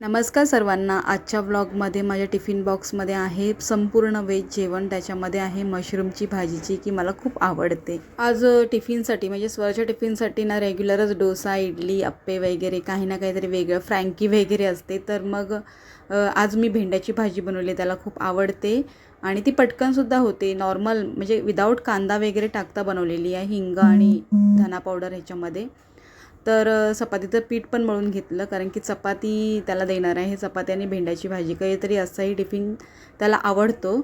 नमस्कार सर्वांना. आजच्या ब्लॉगमध्ये माझ्या टिफिन बॉक्समध्ये आहे संपूर्ण व्हेज जेवण. त्याच्यामध्ये आहे मशरूमची भाजीची की मला खूप आवडते. आज टिफिनसाठी म्हणजे स्वरच्या टिफिनसाठी ना रेग्युलरच डोसा इडली अप्पे वगैरे काही ना काहीतरी वेगळं फ्रँकी वगैरे असते. तर मग आज मी भेंड्याची भाजी बनवली त्याला खूप आवडते. आणि ती पटकनसुद्धा होते. नॉर्मल म्हणजे विदाऊट कांदा वगैरे टाकता बनवलेली आहे हिंग आणि धना पावडर ह्याच्यामध्ये. तर चपातीचं पीठ पण मळून घेतलं कारण की चपाती त्याला देणार आहे. चपाती आणि भेंड्याची भाजी काहीतरी असाही टिफिन त्याला आवडतो.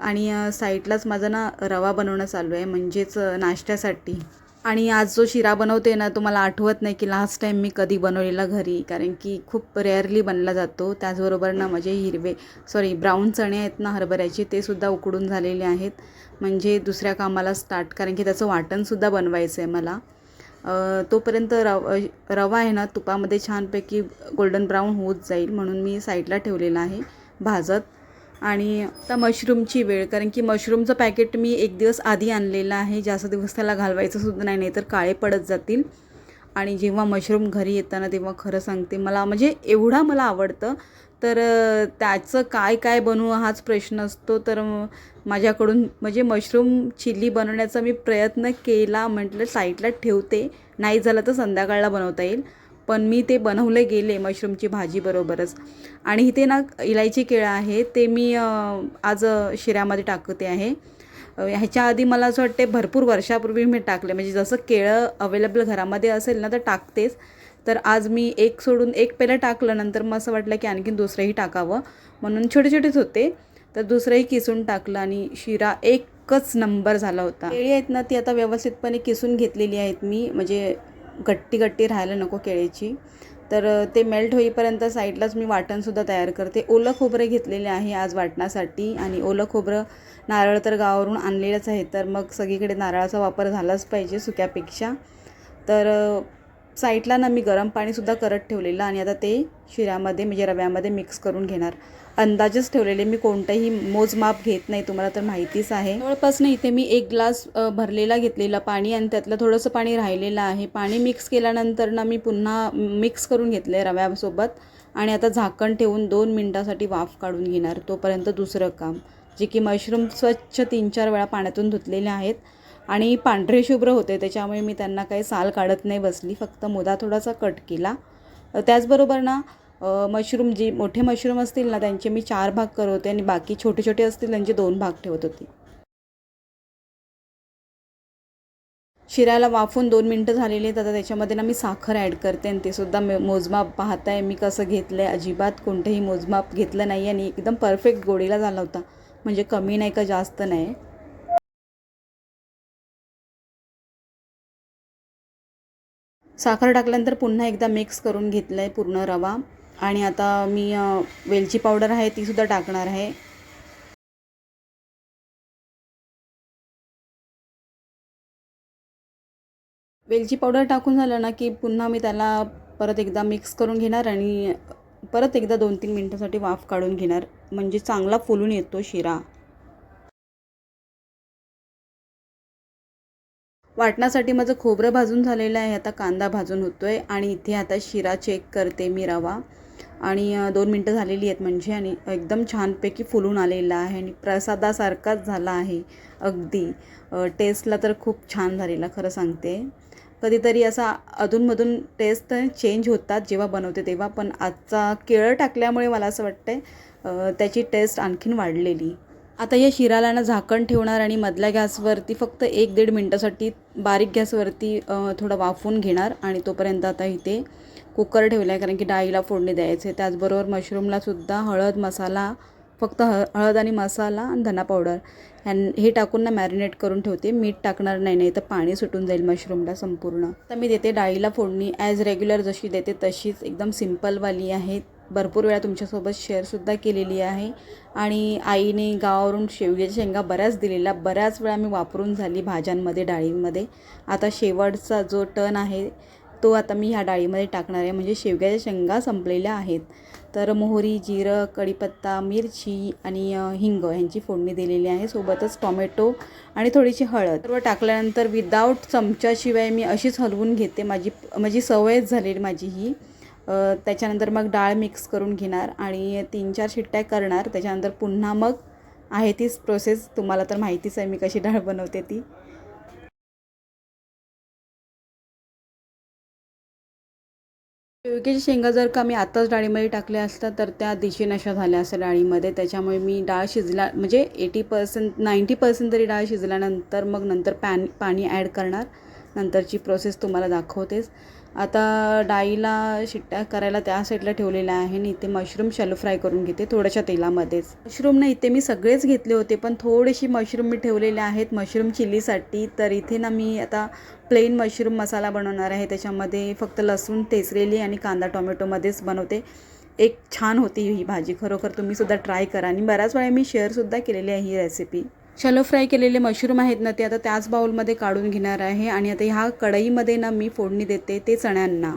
आणि साईडलाच माझा ना रवा बनवणं चालू आहे म्हणजेच नाश्त्यासाठी. आणि आज जो शिरा बनवते ना तो मला आठवत नाही की लास्ट टाईम मी कधी बनवलेला घरी कारण की खूप रेअरली बनला जातो. त्याचबरोबर ना माझे हिरवे सॉरी ब्राऊन चणे आहेत ना हरभऱ्याचे ते सुद्धा उकडून झालेले आहेत. म्हणजे दुसऱ्या कामाला स्टार्ट कारण की त्याचं वाटणसुद्धा बनवायचं आहे मला. तोपर्यंत रव रवा आहे ना तुपामध्ये छानपैकी गोल्डन ब्राऊन होत जाईल म्हणून मी साईडला ठेवलेला आहे भाजत. आणि आता मशरूमची वेळ कारण की मशरूमचं पॅकेट मी एक दिवस आधी आणलेलं आहे. जास्त दिवस त्याला घालवायचं सुद्धा नाही नाही तर काळे पडत जातील. आणि जेव्हा मशरूम घरी येताना तेव्हा खरं सांगते मला म्हणजे एवढा मला आवडतं तर त्याचं काय काय बनवू हाच प्रश्न असतो. तर माझ्याकडून म्हणजे मशरूम चिल्ली बनवण्याचा मी प्रयत्न केला म्हटलं साईडला ठेवते. नाही झालं तर संध्याकाळला बनवता येईल. पण मी ते बनवले गेले मशरूमची भाजी बरोबरच. आणि इथे ना इलायची केळं आहे ते मी आज शिऱ्यामध्ये टाकते आहे. ह्याच्या आधी मला असं वाटते भरपूर वर्षापूर्वी मी टाकले. म्हणजे जसं केळं अवेलेबल घरामध्ये असेल ना तर टाकतेच. तर आज मी एक सोडून एक पहिलं टाकलं नंतर मग असं वाटलं की आणखीन दुसरंही टाकावं. म्हणून छोटे छोटेच होते. तर दुसरंही किसून टाकलं आणि शिरा एकच नंबर झाला होता. केळी आहेत ना ती आता व्यवस्थितपणे किसून घेतलेली आहेत मी. म्हणजे गट्टी गट्टी राहायला नको केळीची. तर ते मेल्ट होईपर्यंत साईडलाच मी वाटणसुद्धा तयार करते. ओलं खोबरं घेतलेले आहे आज वाटण्यासाठी. आणि ओलं खोबरं नारळ तर गावावरून आणलेलंच आहे. तर मग सगळीकडे नारळाचा वापर झालाच पाहिजे सुक्यापेक्षा. तर साईडला ना मी गरम पाणीसुद्धा करत ठेवलेलं आणि आता ते शिऱ्यामध्ये म्हणजे रव्यामध्ये मिक्स करून घेणार. अंदाजच ठेवलेले मी कोणतंही मोजमाप घेत नाही तुम्हाला तर माहितीच आहे. जवळपास ना इथे मी एक ग्लास भरलेला घेतलेला पाणी आणि त्यातलं थोडंसं पाणी राहिलेलं आहे. पाणी मिक्स केल्यानंतर ना मी पुन्हा मिक्स करून घेतलं आहे रव्यासोबत आणि आता झाकण ठेवून दोन मिनटासाठी वाफ काढून घेणार तोपर्यंत दुसरं काम. जे की मशरूम स्वच्छ तीन चार वेळा पाण्यातून धुतलेले आहेत. आणि पांढरे शुभ्र होते त्याच्यामुळे मी त्यांना काही साल काढत नाही बसली फक्त मुदा थोडासा कट केला. त्याचबरोबर ना मशरूम जी मोठे मशरूम असतील ना त्यांचे मी चार भाग करत होते आणि बाकी छोटे छोटे असतील त्यांचे दोन भाग ठेवत होते. शिऱ्याला वाफून दोन मिनटं झालेली आहेत आता त्याच्यामध्ये ना मी साखर ॲड करते आणि ते सुद्धा मे मोजमाप पाहताय मी कसं घेतलं आहे अजिबात कोणतंही मोजमाप घेतलं नाही आणि एकदम परफेक्ट गोडीला झाला होता. म्हणजे कमी नाही का जास्त नाही. साखर टाकल्यानंतर पुन्हा एकदा मिक्स करून घेतलं आहे पूर्ण रवा. आणि आता मी वेलची पावडर आहे तीसुद्धा टाकणार आहे. वेलची पावडर टाकून झालं ना की पुन्हा मी त्याला परत एकदा मिक्स करून घेणार आणि परत एकदा दोन तीन मिनटासाठी वाफ काढून घेणार. म्हणजे चांगला फुलून येतो शिरा. वाटण्यासाठी माझं खोबरं भाजून झालेलं आहे. आता कांदा भाजून होतो आहे आणि इथे आता शिरा चेक करते मी रवा आणि दोन मिनटं झालेली आहेत म्हणजे आणि एकदम छानपैकी फुलून आलेला आहे आणि प्रसादासारखाच झाला आहे अगदी. टेस्टला तर खूप छान झालेला खरं सांगते. कधीतरी असा अधूनमधून टेस्ट चेंज होतात जेव्हा बनवते तेव्हा पण आजचा केळं टाकल्यामुळे मला असं वाटतं आहे त्याची टेस्ट आणखीन वाढलेली. आता या शिराला ना झाकण ठेवणार आणि मधल्या गॅसवरती फक्त एक दीड मिनटासाठी बारीक गॅसवरती थोडं वाफवून घेणार आणि तोपर्यंत आता इथे कुकर ठेवला आहे कारण की डाळीला फोडणी द्यायचे आहे त्याचबरोबर मशरूमलासुद्धा हळद मसाला फक्त ह हळद आणि मसाला आणि धना पावडर. ह्यां हे टाकून ना मॅरिनेट करून ठेवते. मीठ टाकणार नाही नाही तर पाणी सुटून जाईल मशरूमला संपूर्ण. तर मी देते डाळीला फोडणी. ॲज रेग्युलर जशी देते तशीच. एकदम सिम्पलवाली आहे. भरपूर वेळा तुमच्यासोबत शेअरसुद्धा केलेली आहे. आणि आईने गावावरून शेवग्याच्या शेंगा बऱ्याच दिलेल्या बऱ्याच वेळा मी वापरून झाली भाज्यांमध्ये डाळींमध्ये. आता शेवटचा जो टन आहे तो आता मी ह्या डाळीमध्ये टाकणार आहे. म्हणजे शेवग्याच्या शेंगा संपलेल्या आहेत. तर मोहरी जिरं कढीपत्ता मिरची आणि हिंग ह्यांची फोडणी दिलेली आहे. सोबतच टोमॅटो आणि थोडीशी हळद. सर्व टाकल्यानंतर विदाऊट चमच्याशिवाय मी अशीच हलवून घेते. माझी माझी सवयच झालेली माझी ही. त्याच्यानंतर मग डाळ मिक्स करून घेणार आणि तीन चार शिट्ट्या करणार. त्याच्यानंतर पुन्हा मग आहे तीच प्रोसेस तुम्हाला तर माहितीच आहे मी कशी डाळ बनवते ती. शेवग्याची शेंगा जर का मी आत्ताच डाळीमध्ये टाकल्या असतात तर त्या दिशेने अशा झाल्या असत्या डाळीमध्ये. त्याच्यामुळे मी डाळ शिजला म्हणजे एटी पर्सेंट नाईंटी पर्सेंट तरी डाळ शिजल्यानंतर मग नंतर पॅन पाणी ॲड करणार. नंतरची प्रोसेस तुम्हाला दाखवतेच. आता डाळीला शिट्ट्या करायला त्या साईडला ठेवलेल्या आहे आणि इथे मशरूम शॅलो फ्राय करून घेते थोड्याशा तेलामध्येच. मशरूम ना इथे मी सगळेच घेतले होते पण थोडेशी मशरूम मी ठेवलेले आहेत. मशरूम चिलीसाठी. तर इथे ना मी आता प्लेन मशरूम मसाला बनवणार आहे. त्याच्यामध्ये फक्त लसूण तेसरेली आणि कांदा टोमॅटोमध्येच बनवते. एक छान होती ही भाजी. खरोखर तुम्हीसुद्धा ट्राय करा. आणि बऱ्याच वेळा मी शेअरसुद्धा केलेली आहे ही रेसिपी शॅलो फ्राय केलेले मशरूम आहेत ना ते आता त्याच बाऊलमध्ये काढून घेणार आहे. आणि आता ह्या कढईमध्ये ना मी फोडणी देते ते चण्यांना.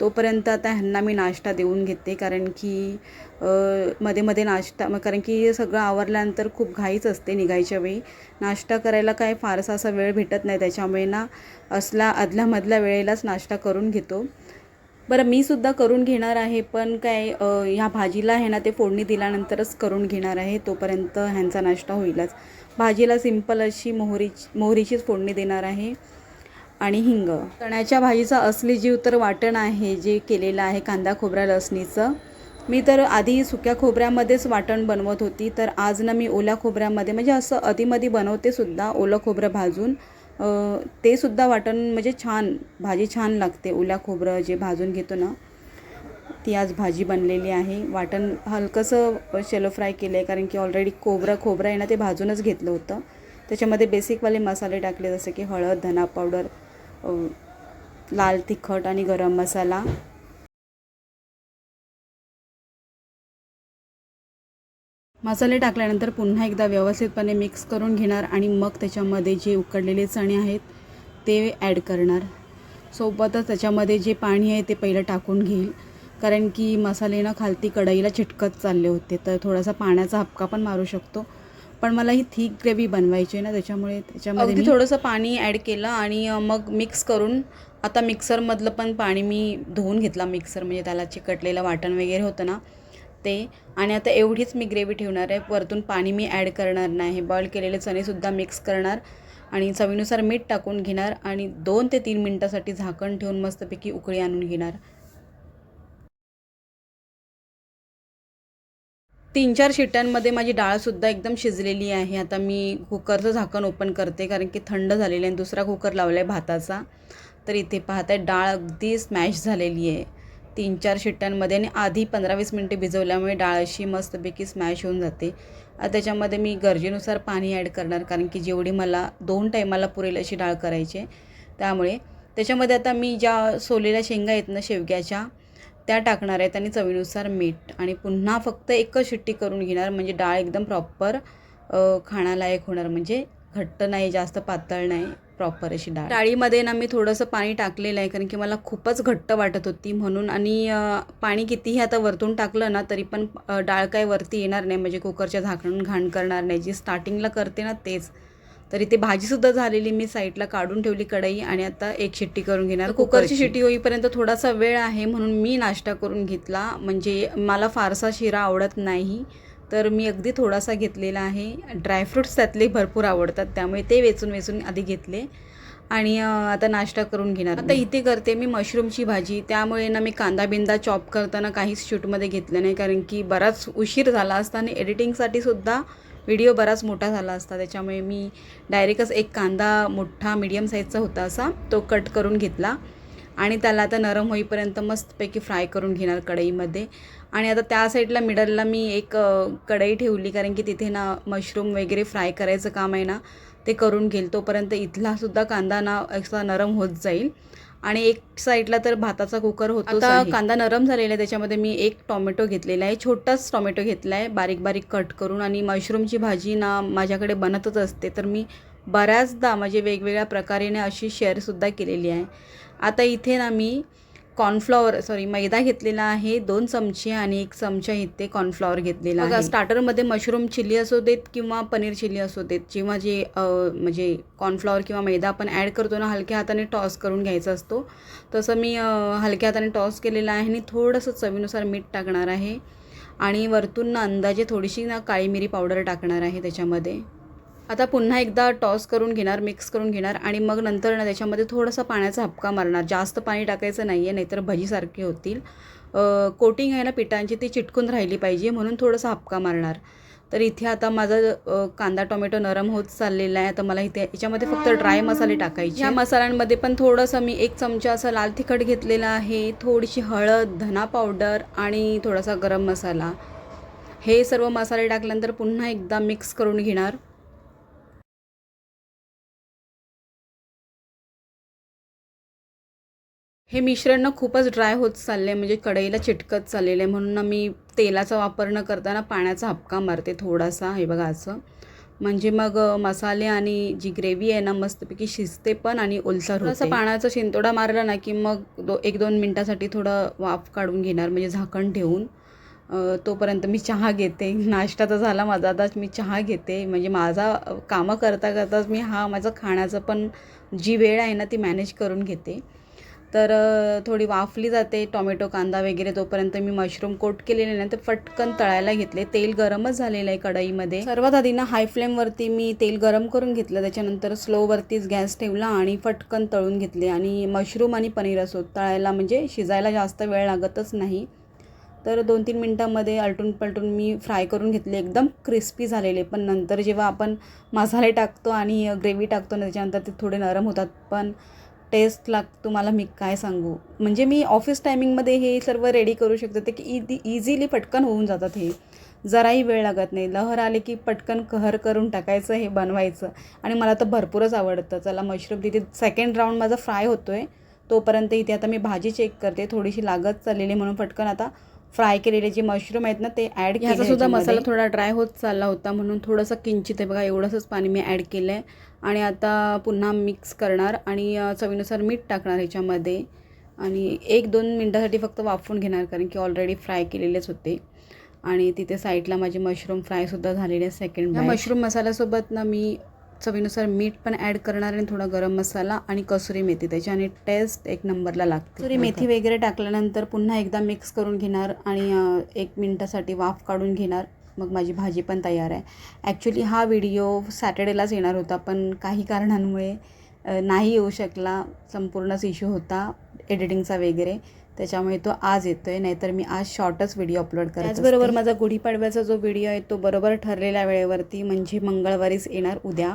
तोपर्यंत आता ह्यांना मी नाश्ता देऊन घेते. कारण की मध्ये मध्ये नाश्ता कारण की सगळं आवरल्यानंतर खूप घाईच असते निघायच्या वेळी. नाश्ता करायला काय फारसा असा वेळ भेटत नाही. त्याच्यामुळे ना असला आदल्यामधल्या वेळेलाच नाश्ता करून घेतो. बरं मी सुद्धा करून घेणार आहे पण काय ह्या भाजीला आहे ना ते फोडणी दिल्यानंतरच करून घेणार आहे. तोपर्यंत ह्यांचा नाश्ता होईलच. भाजीला सिंपल अशी मोहरी मोहरीचीच फोडणी देणार आहे. आणि हिंग. चण्याच्या भाजीचा असली जीव तर वाटण आहे जे केलेलं आहे कांदा खोबरा लसणीचं. मी तर आधी सुक्या खोबऱ्यामध्येच वाटण बनवत होती तर आज ना मी ओल्या खोबऱ्यामध्ये म्हणजे असं अधीमधी बनवते सुद्धा ओलं खोबरं भाजून. ते सुद्धा वाटण म्हणजे छान भाजी छान लागते ओल्या खोबरं जे भाजून घेतो ना. ती आज भाजी बनलेली आहे. वाटण हलकंसं शेलो फ्राय केलं आहे कारण की ऑलरेडी खोबरं खोबरं आहे ना ते भाजूनच घेतलं होतं. त्याच्यामध्ये बेसिकवाले मसाले टाकले जसे की हळद धना पावडर लाल तिखट आणि गरम मसाला. मसाले टाकल्यानंतर पुन्हा एकदा व्यवस्थितपणे मिक्स करून घेणार आणि मग त्याच्यामध्ये जे उकडलेले चणे आहेत ते ॲड करणार. सोबतच त्याच्यामध्ये जे पाणी आहे ते पहिलं टाकून घेईल. कारण की मसाले ना खालती कढईला चिटकत चालले होते. तर थोडासा पाण्याचा हपका पण मारू शकतो. पण मला ही थिक ग्रेव्ही बनवायची आहे ना त्याच्यामुळे त्याच्यामध्ये मी थोडंसं पाणी ॲड केलं आणि मग मिक्स करून आता मिक्सरमधलं पण पाणी मी धुवून घेतला मिक्सर. म्हणजे त्याला चिकटलेलं वाटण वगैरे होतं ना ते. आणि आता एवढीच मी ग्रेव्ही ठेवणार आहे. वरतून पाणी मी ॲड करणार नाही. बॉईल केलेले चणेसुद्धा मिक्स करणार आणि चवीनुसार मीठ टाकून घेणार आणि दोन ते तीन मिनटासाठी झाकण ठेवून मस्तपैकी उकळी आणून घेणार. तीन चार शिट्ट्यांमध्ये माझी डाळसुद्धा एकदम शिजलेली आहे. आता मी कुकरचं झाकण ओपन करते कारण की थंड झालेली आहे. आणि दुसरा कुकर लावला आहे भाताचा. तर इथे पाहताय डाळ अगदी स्मॅश झालेली आहे. तीन चार शिट्ट्यांमध्ये आणि आधी पंधरा वीस मिनटे भिजवल्यामुळे डाळ अशी मस्तपैकी स्मॅश होऊन जाते. आता त्याच्यामध्ये मी गरजेनुसार पाणी ॲड करणार कारण की जेवढी मला दोन टायमाला पुरेल अशी डाळ करायची आहे. त्यामुळे त्याच्यामध्ये आता मी ज्या सोलेल्या शेंगा आहेत ना शेवग्याच्या त्या टाकणार आहेत आणि चवीनुसार मीठ आणि पुन्हा फक्त एकच शिट्टी करून घेणार म्हणजे डाळ एकदम प्रॉपर खाण्यालायक होणार म्हणजे घट्ट नाही जास्त पातळ नाही प्रॉपर अशी डाळ. डाळीमध्ये ना मी थोडंसं पाणी टाकलेलं आहे कारण की मला खूपच घट्ट वाटत होती म्हणून आणि पाणी कितीही आता वरतून टाकलं ना तरी पण डाळ काय वरती येणार नाही म्हणजे कुकरच्या झाकणून घाण करणार नाही जी स्टार्टिंगला करते ना तेच. तरी ते भाजीसुद्धा झालेली मी साईडला काढून ठेवली कढई आणि आता एक शिट्टी करून घेणार. कुकरची शिट्टी होईपर्यंत थोडासा वेळ आहे म्हणून मी नाश्ता करून घेतला. म्हणजे मला फारसा शिरा आवडत नाही. तर मी अगदी थोडासा घेतलेला आहे. ड्रायफ्रूट्स त्यातले भरपूर आवडतात. त्यामुळे ते वेचून वेचून आधी घेतले. आणि आता नाश्ता करून घेणार आता इथे करते मी मशरूमची भाजी. त्यामुळे ना मी कांदा बिंदा चॉप करताना काहीच शूटमध्ये घेतलं नाही. कारण की बराच उशीर झाला असता आणि एडिटिंगसाठी सुद्धा व्हिडिओ बराच मोठा झाला असता. त्याच्यामुळे मी डायरेक्टच एक कांदा मोठा मीडियम साईजचा होता असा तो कट करून घेतला. आणि त्याला आता नरम होईपर्यंत मस्तपैकी फ्राय करून घेणार कढईमध्ये. आणि आता त्या साईडला मिडलला मी एक कढई ठेवली कारण की तिथे ना मशरूम वगैरे फ्राय करायचं काम आहे ना ते करून घेईल. तोपर्यंत इथलासुद्धा कांदा ना एक्स्ट्रा नरम होत जाईल. आणि एक साईडला तर भाताचा कुकर होतो आता कांदा नरम झालेला आहे त्याच्यामध्ये मी एक टॉमॅटो घेतलेला आहे छोटाच टॉमॅटो घेतला आहे बारीक बारीक कट करून. आणि मशरूमची भाजी ना माझ्याकडे बनतच असते तर मी बऱ्याचदा म्हणजे वेगवेगळ्या प्रकारेने अशी शेअरसुद्धा केलेली आहे. आता इथे ना मी कॉर्नफ्लॉवर सॉरी मैदा घेतलेला आहे दोन चमचे आणि एक चमचा इथे कॉर्नफ्लॉवर घेतलेला आहे. स्टार्टरमध्ये मशरूम चिली असू देत किंवा पनीर चिली असू देत किंवा जे म्हणजे कॉर्नफ्लॉवर किंवा मैदा आपण ॲड करतो ना हलक्या हाताने टॉस करून घ्यायचा असतो. तसं मी हलक्या हाताने टॉस केलेला आहे आणि थोडंसं चवीनुसार मीठ टाकणार आहे. आणि वरतून ना अंदाजे थोडीशी ना काळी मिरी पावडर टाकणार आहे त्याच्यामध्ये. आता पुन्हा एकदा टॉस करून घेणार मिक्स करून घेणार आणि मग नंतर ना त्याच्यामध्ये थोडासा पाण्याचा हपका मारणार. जास्त पाणी टाकायचं नाही आहे नाहीतर भजीसारखे होतील. कोटिंग आहे ना पिठांची ती चिटकून राहिली पाहिजे म्हणून थोडासा हपका मारणार. तर इथे आता माझा कांदा टोमॅटो नरम होत चाललेला आहे. आता मला इथे याच्यामध्ये फक्त ड्राय मसाले टाकायचे. ह्या मसाल्यांमध्ये पण थोडंसं मी एक चमचा असा लाल तिखट घेतलेला आहे थोडीशी हळद धना पावडर आणि थोडासा गरम मसाला. हे सर्व मसाले टाकल्यानंतर पुन्हा एकदा मिक्स करून घेणार. हे मिश्रण ना खूपच ड्राय होत चाललं आहे म्हणजे कढईला चिटकत चाललेलं आहे म्हणून ना मी तेलाचा वापर न करताना पाण्याचा हपका मारते थोडासा हे बघा असं. म्हणजे मग मसाले आणि जी ग्रेव्ही आहे ना मस्तपैकी शिजते पण आणि ओलसर असं पाण्याचा शिंतोडा मारला ना की मग दो एक दोन मिनटासाठी थोडं वाफ काढून घेणार म्हणजे झाकण ठेवून. तोपर्यंत मी चहा घेते. नाश्ता तर झाला माझा आताच मी चहा घेते. म्हणजे माझा कामं करता करताच मी हा माझा खाण्याचं पण जी वेळ आहे ना ती मॅनेज करून घेते. तर थोडी वाफली जाते टॉमॅटो कांदा वगैरे तोपर्यंत मी मशरूम कोट केलेले ना ते पटकन तळायला घेतले. तेल गरमच झालेलं आहे कढईमध्ये. सर्वात आधी ना हाय फ्लेमवरती मी तेल गरम करून घेतलं. त्याच्यानंतर स्लोवरतीच गॅस ठेवला आणि पटकन तळून घेतले. आणि मशरूम आणि पनीर असो तळायला म्हणजे शिजायला जास्त वेळ लागतच नाही. तर दोन तीन मिनटामध्ये आलटून पलटून मी फ्राय करून घेतले. एकदम क्रिस्पी झालेले. पण नंतर जेव्हा आपण मसाले टाकतो आणि ग्रेव्ही टाकतो ना त्याच्यानंतर ते थोडे नरम होतात. पण टेस्ट लाग तुम्हाला मी काय सांगू? म्हणजे मी ऑफिस टायमिंगमध्ये हे सर्व रेडी करू शकते ते की इजी इझिली पटकन होऊन जातात हे. जराही वेळ लागत नाही. लहर आले की पटकन कहर करून टाकायचं हे बनवायचं. आणि मला तर भरपूरच आवडतं. चला मशरूम तिथे सेकंड राऊंड माझा फ्राय होतो आहे तोपर्यंत इथे आता मी भाजी चेक करते. थोडीशी लागत चाललेली म्हणून पटकन आता फ्राय केलेले जे मशरूम आहेत ना ते ॲड ह्याचा सुद्धा मसाला थोडा ड्राय होत चालला होता म्हणून थोडंसं किंचित आहे बघा एवढंसंच पाणी मी ॲड केलं आहे आणि आता पुन्हा मिक्स करणार आणि चवीनुसार मीठ टाकणार ह्याच्यामध्ये. आणि एक दोन मिनटासाठी फक्त वाफवून घेणार कारण की ऑलरेडी फ्राय केलेलेच होते. आणि तिथे साईडला माझे मशरूम फ्रायसुद्धा झालेले सेकंड मशरूम मसाल्यासोबत ना मी चवीनुसार मीठ पण ॲड करणार आणि थोडा गरम मसाला आणि कसुरी मेथी. त्याच्याने टेस्ट एक नंबरला लागते. कसुरी मेथी वगैरे टाकल्यानंतर पुन्हा एकदा मिक्स करून घेणार आणि एक मिनटासाठी वाफ काढून घेणार. मग माझी भाजी पण तयार आहे. ॲक्च्युली हा व्हिडिओ सॅटर्डेलाच येणार होता पण काही कारणांमुळे नाही येऊ शकला. संपूर्णच इश्यू होता एडिटिंगचा वगैरे. त्याच्यामुळे तो आज येतो आहे नाहीतर मी आज शॉर्टच व्हिडिओ अपलोड करते त्याचबरोबर माझा गुढीपाडव्याचा जो व्हिडिओ आहे तो बरोबर ठरलेल्या वेळेवरती म्हणजे मंगळवारीच येणार उद्या.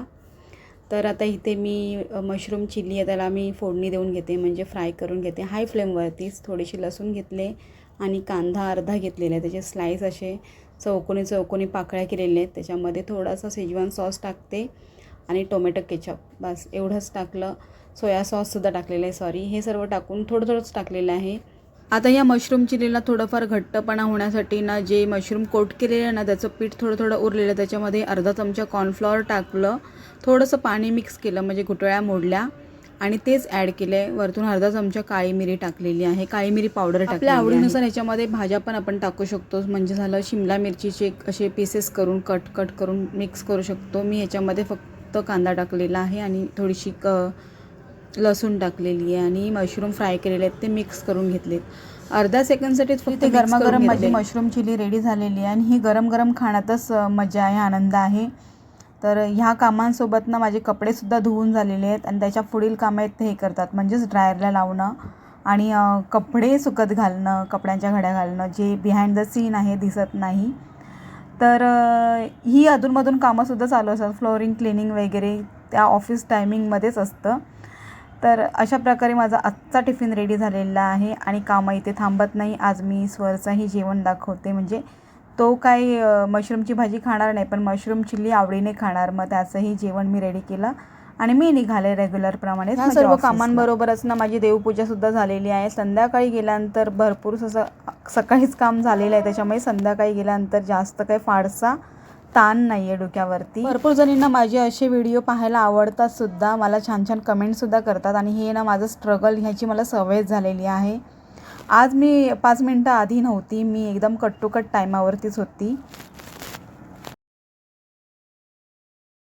तर आता इथे मी मशरूम चिली आहे त्याला मी फोडणी देऊन घेते म्हणजे फ्राय करून घेते. हाय फ्लेमवरतीच थोडीशी लसूण घेतले आणि कांदा अर्धा घेतलेला आहे. त्याचे स्लाईस असे चौकोनी चौकोनी पाकळ्या केलेल्या आहेत. त्याच्यामध्ये थोडासा शेजवान सॉस टाकते आणि टोमॅटो केचप बस एवढंच टाकलं. सोया सॉससुद्धा टाकलेलं आहे सॉरी हे सर्व टाकून थोडं थोडंच टाकलेलं आहे. आता या मशरूम चिलीला थोडंफार घट्टपणा होण्यासाठी ना जे मशरूम कोट केलेलं आहे ना त्याचं पीठ थोडं थोडं उरलेलं आहे. त्याच्यामध्ये अर्धा चमचा कॉर्नफ्लॉवर टाकलं थोडंसं पाणी मिक्स केलं म्हणजे गुटळ्या मोडल्या. आणि तेच ॲड केले वरतून अर्धा चमचा काळी मिरी टाकलेली आहे. काळी मिरी पावडर आपल्या आवडीनुसार ह्याच्यामध्ये भाज्या पण आपण टाकू शकतो. म्हणजे झालं शिमला मिरचीचे असे पीसेस करून कट कट करून मिक्स करू शकतो. मी ह्याच्यामध्ये फक्त कांदा टाकलेला आहे आणि थोडीशी क लसूण टाकलेली आहे आणि मशरूम फ्राय केलेले आहेत ते मिक्स करून घेतलेत. अर्धा सेकंडसाठीच फक्त ते गरमागरम माझी. मशरूम चिली रेडी झालेली आहे आणि ही गरम गरम खाण्यातच मजा आहे आनंद आहे. तर ह्या कामांसोबत ना माझे कपडेसुद्धा धुवून झालेले आहेत आणि त्याच्या पुढील कामं आहेत ते हे करतात. म्हणजेच ड्रायरला लावणं आणि कपडे सुकत घालणं कपड्यांच्या घड्या घालणं जे बिहाइंड द सीन आहे दिसत नाही. तर ही अधूनमधून कामंसुद्धा चालू असतात. फ्लोरिंग क्लिनिंग वगैरे त्या ऑफिस टायमिंगमध्येच असतं. तर अशा प्रकारे माझा आजचा टिफिन रेडी झालेला आहे आणि कामं इथे थांबत नाही. आज मी स्वरचाही जेवण दाखवते. म्हणजे तो काय अ, मशरूमची भाजी खाणार नाही पण मशरूम चिल्ली आवडीने खाणार. मग त्याचंही जेवण मी रेडी केलं आणि मी निघाले रेग्युलरप्रमाणे सर्व कामांबरोबरच ना माझी देवपूजासुद्धा झालेली आहे. संध्याकाळी गेल्यानंतर भरपूर असं सकाळीच काम झालेलं आहे. त्याच्यामुळे संध्याकाळी गेल्यानंतर जास्त काही फारसा ताण नाही आहे डोक्यावरती. भरपूर जणींना माझे असे व्हिडिओ पाहायला आवडतात सुद्धा. मला छान छान कमेंटसुद्धा करतात आणि हे ना माझं स्ट्रगल ह्याची मला सवय झालेली आहे. आज मी पाच मिनटं आधी नव्हती. मी एकदम कट टू कट टायमावरतीच होती.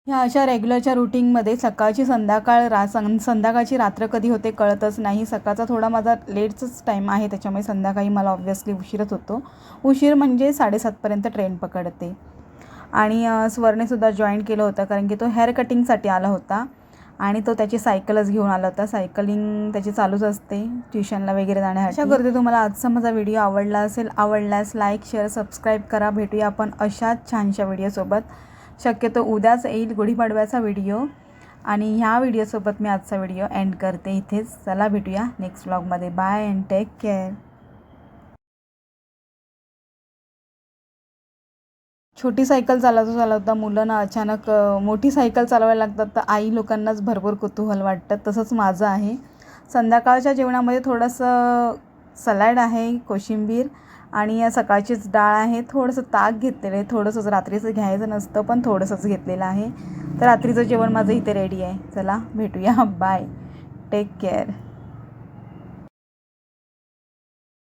ह्या अशा रेग्युलरच्या रुटीनमध्ये सकाळची संध्याकाळ रा सं संध्याकाळची रात्र कधी होते कळतच नाही. सकाळचा थोडा माझा लेटचाच टाईम आहे. त्याच्यामुळे संध्याकाळी मला ऑब्व्हियसली उशीरच होतो. उशीर म्हणजे साडेसातपर्यंत ट्रेन पकडते. आणि अ, स्वर्णेसुद्धा जॉईन केलं होतं कारण की तो हेअर कटिंगसाठी आला होता. आणि तो त्याची सायकलच घेऊन आला होता. सायकलिंग त्याची चालूच असते ट्युशनला वगैरे जाण्यासाठी. अशा करते तुम्हाला आजचा माझा व्हिडिओ आवडला असेल आवडल्यास लाईक शेअर सबस्क्राईब करा. भेटूया आपण अशाच छानशा व्हिडिओसोबत शक्यतो उद्याच येईल गुढीपाडव्याचा व्हिडिओ आणि ह्या व्हिडिओसोबत मी आजचा व्हिडिओ एंड करते. इथेच चला भेटूया नेक्स्ट व्लॉगमध्ये बाय अँड टेक केअर छोटी सायकल चालवता चालवता मुलांना अचानक मोठी सायकल चालवायला लागतात तर आई लोकांनाच भरपूर कुतूहल वाटतं. तसंच माझं आहे. संध्याकाळच्या जेवणामध्ये थोडंसं सलॅड आहे कोशिंबीर आणि सकाळचीच डाळ आहे. थोडंसं ताक घेतलेलं आहे. थोडंसंच रात्रीचं घ्यायचं नसतं पण थोडंसंच घेतलेलं आहे. तर रात्रीचं जेवण माझं इथे रेडी आहे. चला भेटूया. Bye take care